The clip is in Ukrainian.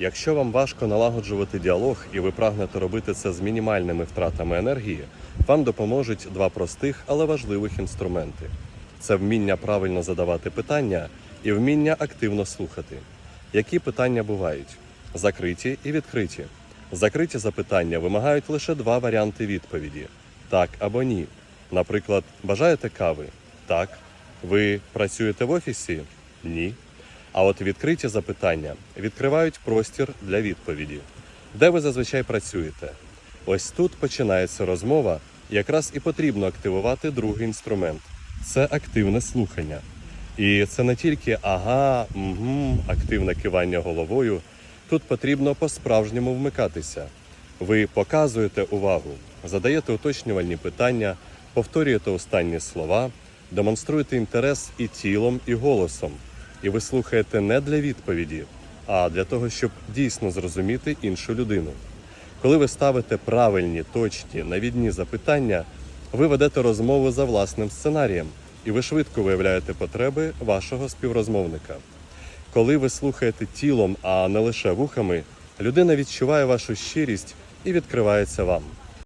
Якщо вам важко налагоджувати діалог і ви прагнете робити це з мінімальними втратами енергії, вам допоможуть два простих, але важливих інструменти: це вміння правильно задавати питання і вміння активно слухати. Які питання бувають? Закриті і відкриті. Закриті запитання вимагають лише два варіанти відповіді: так або ні. Наприклад, бажаєте кави? Так. Ви працюєте в офісі? Ні. А от відкриті запитання відкривають простір для відповіді. Де ви зазвичай працюєте? Ось тут починається розмова. Якраз і потрібно активувати другий інструмент це активне слухання. І це не тільки ага, угу, активне кивання головою. Тут потрібно по-справжньому вмикатися. Ви показуєте увагу, задаєте уточнювальні питання, повторюєте останні слова, демонструєте інтерес і тілом, і голосом. І ви слухаєте не для відповіді, а для того, щоб дійсно зрозуміти іншу людину. Коли ви ставите правильні, точні, навідні запитання, ви ведете розмову за власним сценарієм, і ви швидко виявляєте потреби вашого співрозмовника. Коли ви слухаєте тілом, а не лише вухами, людина відчуває вашу щирість і відкривається вам.